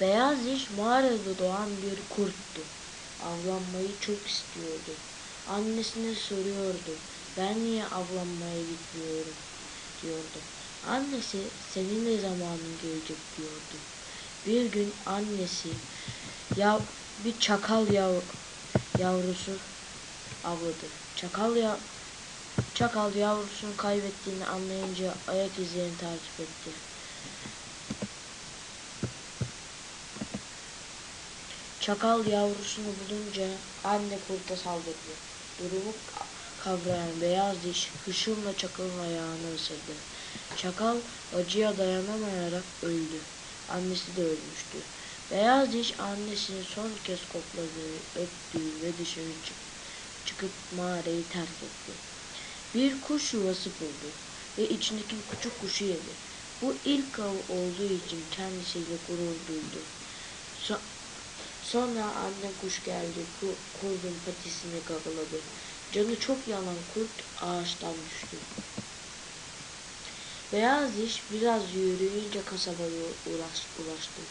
Beyaz diş mağarada doğan bir kurttu. Avlanmayı çok istiyordu. Annesine soruyordu. Ben niye avlanmaya gitmiyorum diyordu. Annesi senin de zamanın gelecek diyordu. Bir gün annesi ya bir çakal yav, yavrusu avladı. Çakal ya çakal yavrusunu kaybettiğini anlayınca ayak izlerini takip etti. Çakal yavrusunu bulunca anne kurta saldırdı. Durumu kavrayan beyaz diş hışımla çakalın ayağını ısırdı. Çakal acıya dayanamayarak öldü. Annesi de ölmüştü. Beyaz diş annesini son kez kokladı, öptü ve dışarı çık çıkıp mağarayı terk etti. Bir kuş yuvası buldu ve içindeki küçük kuşu yedi. Bu ilk av olduğu için kendisiyle gurur duydu. So- Sonra anne kuş geldi, ku- kurdun patisini gagaladı. Canı çok yanan kurt ağaçtan düştü. Beyaz diş biraz yürüyünce kasabaya ulaş, ulaştı.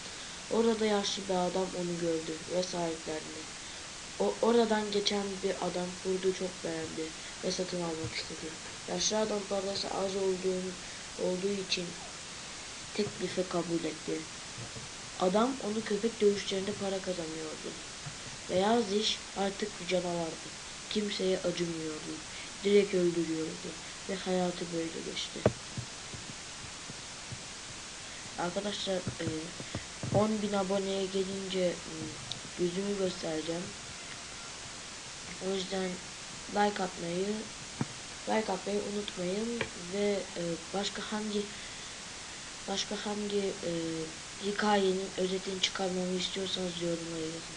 Orada yaşlı bir adam onu gördü ve sahiplendi. O, oradan geçen bir adam kurdu çok beğendi ve satın almak istedi. Yaşlı adam parası az olduğunu, olduğu için teklifi kabul etti. Adam onu köpek dövüşlerinde para kazanıyordu. Beyaz diş artık bir canavardı. Kimseye acımıyordu. Direkt öldürüyordu. Ve hayatı böyle geçti. Arkadaşlar e, 10 bin aboneye gelince e, yüzümü göstereceğim. O yüzden like atmayı like atmayı unutmayın ve e, başka hangi başka hangi e, hikayenin özetini çıkarmamı istiyorsanız yorumlara yazın.